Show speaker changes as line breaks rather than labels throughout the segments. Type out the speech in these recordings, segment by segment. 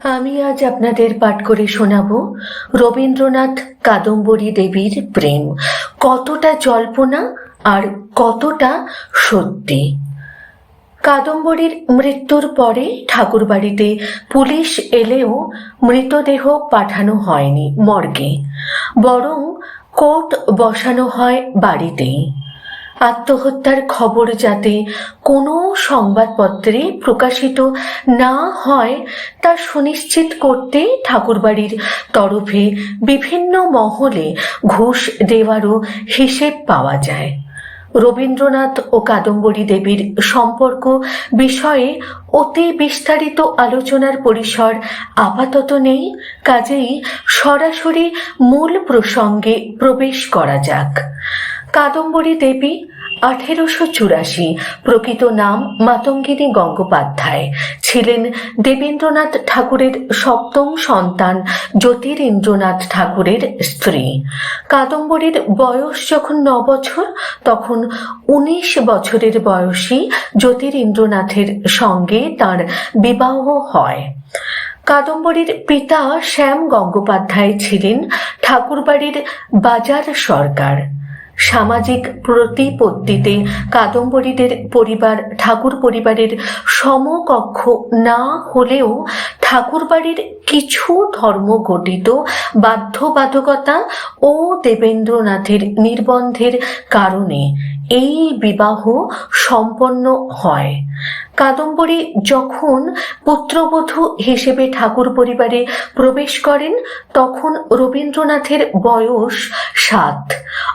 আমি আজ আপনাদের পাঠ করে শোনাব রবীন্দ্রনাথ কাদম্বরী দেবীর প্রেম। কতটা জল্পনা আর কতটা সত্যি। কাদম্বরীর মৃত্যুর পরে ঠাকুরবাড়িতে পুলিশ এলেও মৃতদেহ পাঠানো হয়নি মর্গে, বরং কোর্ট বসানো হয় বাড়িতেই। আত্মহত্যার খবর যাতে কোনো সংবাদপত্রে প্রকাশিত না হয়, তা সুনিশ্চিত করতে ঠাকুরবাড়ির তরফে বিভিন্ন মহলে ঘুষ দেওয়ারও হিসেব পাওয়া যায়। রবীন্দ্রনাথ ও কাদম্বরী দেবীর সম্পর্ক বিষয়ে অতি বিস্তারিত আলোচনার পরিসর আপাতত নেই, কাজেই সরাসরি মূল প্রসঙ্গে প্রবেশ করা যাক। কাদম্বরী দেবী, আঠেরোশো চুরাশি, প্রকৃত নাম মাতঙ্গিনী গঙ্গোপাধ্যায়। ছিলেন দেবেন্দ্রনাথ ঠাকুরের সপ্তম সন্তান জ্যোতিরিন্দ্রনাথ ঠাকুরের স্ত্রী। কাদম্বরীর বয়স যখন ন বছর, তখন উনিশ বছরের বয়সী জ্যোতিরিন্দ্রনাথের সঙ্গে তার বিবাহ হয়। কাদম্বরীর পিতা শ্যাম গঙ্গোপাধ্যায় ছিলেন ঠাকুরবাড়ির বাজার সরকার। সামাজিক প্রতিপত্তিতে কাদম্বরীদের পরিবার, ঠাকুর পরিবারের সমকক্ষ না হলেও ঠাকুরবাড়ির কিছু ধর্মঘটিত বাধ্যবাধকতা ও দেবেন্দ্রনাথের নির্বন্ধের কারণে এই বিবাহ সম্পন্ন হয়। কাদম্বরী যখন পুত্রবধূ হিসেবে ঠাকুর পরিবারে প্রবেশ করেন, তখন রবীন্দ্রনাথের বয়স সাত।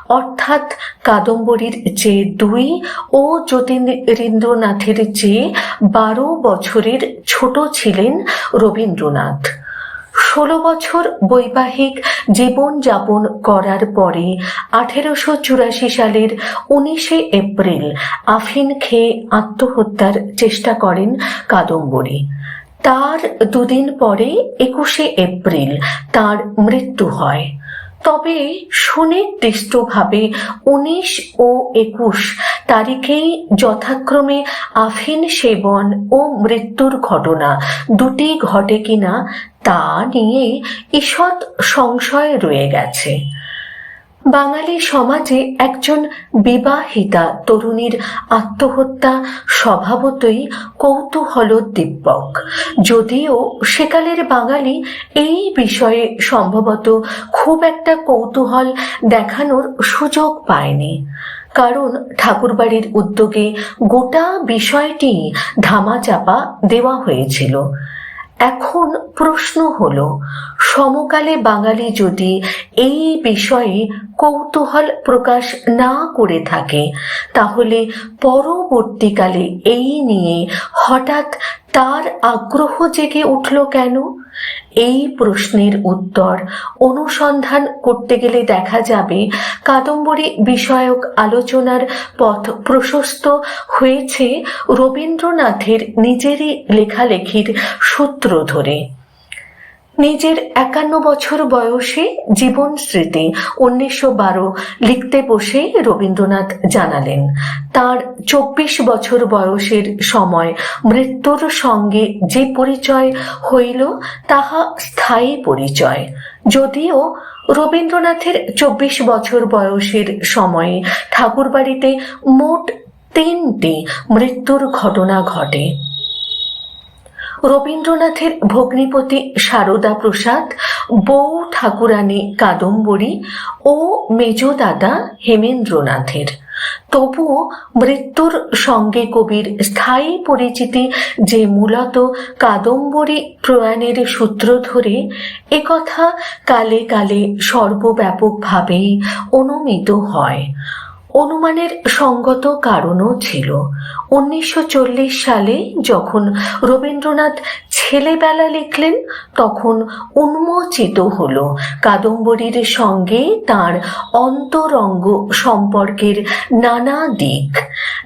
অর্থাৎ কাদম্বরীর চেয়ে দুই ও যতীন্দ্রনাথের চেয়ে বারো বছরের ছোট ছিলেন রবীন্দ্রনাথ। ষোলো বছর বৈবাহিক জীবনযাপন করার পরে আঠেরোশো চুরাশি সালের উনিশে এপ্রিল আফিন খেয়ে আত্মহত্যার চেষ্টা করেন কাদম্বরী। তার দুদিন পরে একুশে এপ্রিল তার মৃত্যু হয়। তবে সুনির্দিষ্টভাবে উনিশ ও একুশ তারিখেই যথাক্রমে আফিন সেবন ও মৃত্যুর ঘটনা দুটি ঘটে কিনা তা নিয়ে ঈষৎ সংশয় রয়ে গেছে। বাঙালি সমাজে একজন বিবাহিতা তরুণীর আত্মহত্যা স্বভাবতই কৌতূহলোদ্দীপক। যদিও সেকালের বাঙালি এই বিষয়ে সম্ভবত খুব একটা কৌতূহল দেখানোর সুযোগ পায়নি। কারণ ঠাকুরবাড়ির উদ্যোগে গোটা বিষয়টি ধামাচাপা দেওয়া হয়েছিল। এখন প্রশ্ন হল, সমকালে বাঙালি যদি এই বিষয়ে কৌতূহল প্রকাশ না করে থাকে, তাহলে পরবর্তীকালে এই নিয়ে হঠাৎ তার আগ্রহ জেগে উঠল কেন? এই প্রশ্নের উত্তর অনুসন্ধান করতে গেলে দেখা যাবে কাদম্বরী বিষয়ক আলোচনার পথ প্রশস্ত হয়েছে রবীন্দ্রনাথের নিজেরই লেখালেখির সূত্র ধরে। নিজের একান্ন বছর বয়সে জীবন স্মৃতি উনিশশো বারো লিখতে বসে রবীন্দ্রনাথ জানালেন, তার চব্বিশ বছর বয়সের সময় মৃত্যুর সঙ্গে যে পরিচয় হইল তাহা স্থায়ী পরিচয়। যদিও রবীন্দ্রনাথের চব্বিশ বছর বয়সের সময়ে ঠাকুরবাড়িতে মোট তিনটি মৃত্যুর ঘটনা ঘটে। রবীন্দ্রনাথের ভগ্নিপতি সারদা প্রসাদ, বউ ঠাকুরানী কাদম্বরী ও মেজদাদা হেমেন্দ্রনাথের। তবুও মৃত্যুর সঙ্গে কবির স্থায়ী পরিচিতি যে মূলত কাদম্বরী প্রয়াণের সূত্র ধরে একথা কালে কালে সর্বব্যাপকভাবেই অনুমিত হয়। অনুমানের সঙ্গত কারণও ছিল। উনিশশো চল্লিশ সালে যখন রবীন্দ্রনাথ ছেলেবেলা লিখলেন, তখন উন্মোচিত হল কাদম্বরীর সঙ্গে তার অন্তরঙ্গ সম্পর্কের নানা দিক।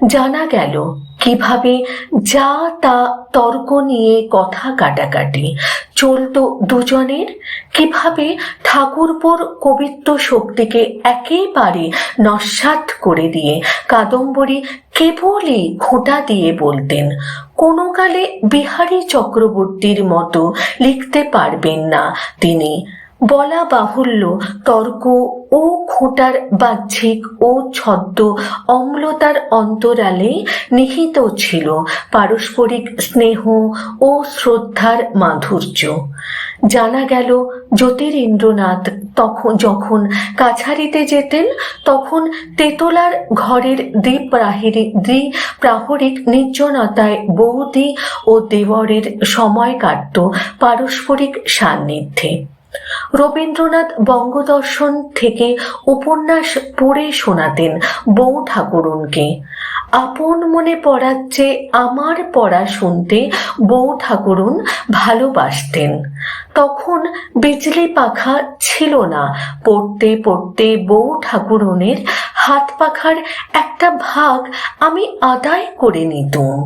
জানা গেল কীভাবে যা তা তর্ক নিয়ে কথা কাটাকাটি? চলতো দুজনের? কীভাবে ঠাকুরপুর কবিত্ব শক্তিকে একেবারে নস্বাত করে দিয়ে কাদম্বরী কেবলই খোঁটা দিয়ে বলতেন, কোনো কালে বিহারী চক্রবর্তীর মতো লিখতে পারবেন না তিনি। বলা বাহুল্য, তর্ক ও খোঁটার বাহ্যিক ও ছদ্ম অম্লতার অন্তরালে নিহিত ছিল পারস্পরিক স্নেহ ও শ্রদ্ধার মাধুর্য। জানা গেল, জ্যোতিরিন্দ্রনাথ তখন যখন কাছারিতে যেতেন, তখন তেতলার ঘরের দ্বীপ্রাহিরি, দ্বিপ্রাহরিক নির্জনতায় বৌদি ও দেবরের সময় কাটত পারস্পরিক সান্নিধ্যে। রবীন্দ্রনাথ বঙ্গদর্শন থেকে উপন্যাস পড়ে শোনাতেন বউ ঠাকুরুনকে। আপন মনে পড়ার চেয়ে আমার পড়া শুনতে বউ ঠাকুরুন ভালোবাসতেন। তখন বিজলি পাখা ছিল না। পড়তে পড়তে বউ ঠাকুরনের হাত পাখার একটা ভাগ আমি আদায় করে নিতুম।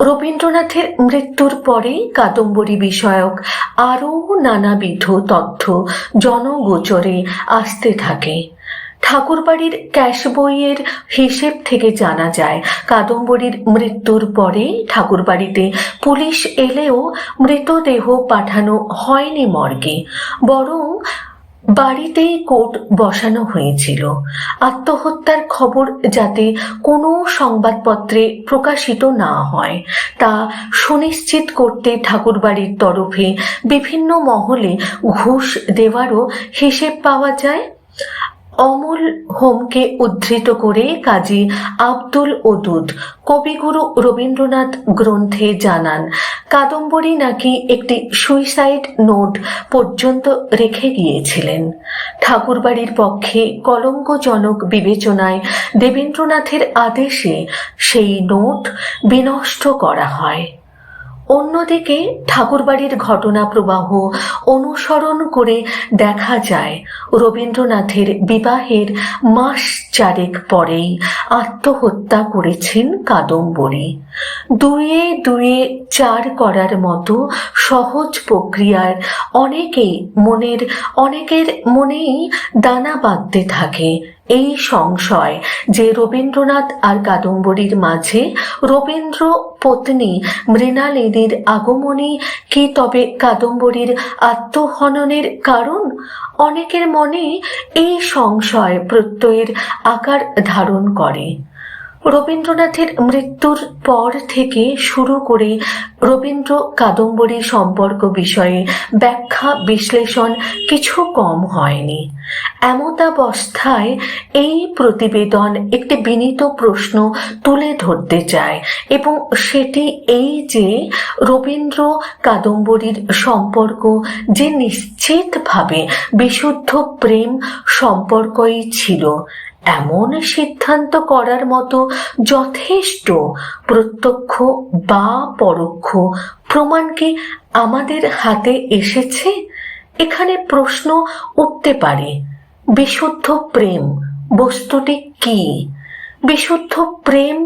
রবীন্দ্রনাথের মৃত্যুর পরে কাদম্বরী বিষয়ক আরও নানাবিধ তথ্য জনগোচরে আসতে থাকে। ঠাকুরবাড়ির ক্যাশ বইয়ের হিসেব থেকে জানা যায়, কাদম্বরীর মৃত্যুর পরে ঠাকুরবাড়িতে পুলিশ এলেও মৃতদেহ পাঠানো হয়নি মর্গে, বরং বাড়িতেই কোর্ট বসানো হয়েছিল। আত্মহত্যার খবর যাতে কোনো সংবাদপত্রে প্রকাশিত না হয়, তা সুনিশ্চিত করতে ঠাকুরবাড়ির তরফে বিভিন্ন মহলে ঘুষ দেওয়ারও হিসেব পাওয়া যায়। অমল হোমকে উদ্ধৃত করে কাজী আব্দুল ওদুদ কবিগুরু রবীন্দ্রনাথ গ্রন্থে জানান, কাদম্বরী নাকি একটি সুইসাইড নোট পর্যন্ত রেখে গিয়েছিলেন। ঠাকুরবাড়ির পক্ষে কলঙ্কজনক বিবেচনায় দেবেন্দ্রনাথের আদেশে সেই নোট বিনষ্ট করা হয়। অন্যদিকে ঠাকুরবাড়ির ঘটনা প্রবাহ অনুসরণ করে দেখা যায়। রবীন্দ্রনাথের বিবাহের মাস চারেক পরেই আত্মহত্যা করেছেন কাদম্বরী। দুয়ে দুয়ে চার করার মতো সহজ প্রক্রিয়ার অনেকেই মনের, অনেকের মনেই দানা বাঁধতে থাকে। এই সংশয় যে রবীন্দ্রনাথ আর কাদম্বরীর মাঝে রবীন্দ্র পত্নী মৃণালিনীর আগমনী কি তবে কাদম্বরীর আত্মহননের কারণ? অনেকের মনে এই সংশয় প্রত্যয়ের আকার ধারণ করে। রবীন্দ্রনাথের মৃত্যুর পর থেকে শুরু করে রবীন্দ্র কাদম্বরী সম্পর্ক বিষয়ে ব্যাখ্যা, বিশ্লেষণ কিছু কম হয়নি। এমতাবস্থায় এই প্রতিবেদন একটি বিনীত প্রশ্ন তুলে ধরতে চায় এবং সেটি এই যে রবীন্দ্র কাদম্বরীর সম্পর্ক যে নিশ্চিতভাবে বিশুদ্ধ প্রেম সম্পর্কই ছিল এমন সিদ্ধান্ত করার মতো যথেষ্ট প্রত্যক্ষ বা পরোক্ষ প্রমাণ কি আমাদের হাতে এসেছে? এখানে প্রশ্ন উঠতে পারে। বিশুদ্ধ প্রেম বস্তুটি কি? বিশুদ্ধ প্রেম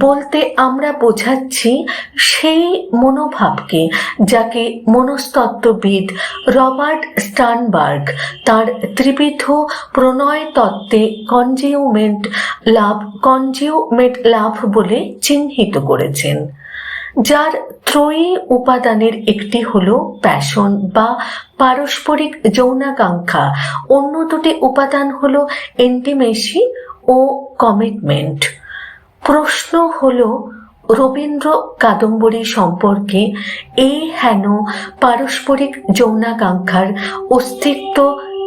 বলতে আমরা বোঝাচ্ছি সেই মনোভাবকে যাকে মনস্তত্ত্ববিদ রবার্ট স্টানবার্গ তার ত্রিবিধ প্রণয় তত্ত্বে কনজিউমেন্ট লাভ কনজিউমেন্ট লাভ বলে চিহ্নিত করেছেন। যার ত্রয়ী উপাদানের একটি হল প্যাশন বা পারস্পরিক যৌনাকাঙ্ক্ষা। অন্য দুটি উপাদান হলো ইন্টিমেসি ও কমিটমেন্ট প্রশ্ন হলো, রবীন্দ্র কাদম্বরী সম্পর্কে এই হেন পারস্পরিক যৌনাকাঙ্ক্ষার অস্তিত্ব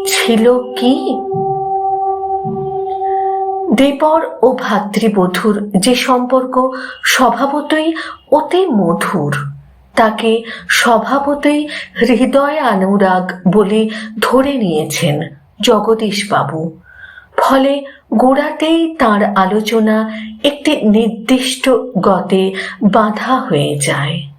ছিল কি? দেবর ও ভাতৃবধূর যে সম্পর্ক স্বভাবতই অতি মধুর, তাকে স্বভাবতই হৃদয় অনুরাগ বলে ধরে নিয়েছেন জগদীশবাবু। ফলে গোড়াতেই তার আলোচনা একটি নির্দিষ্ট গতে বাধা হয়ে যায়।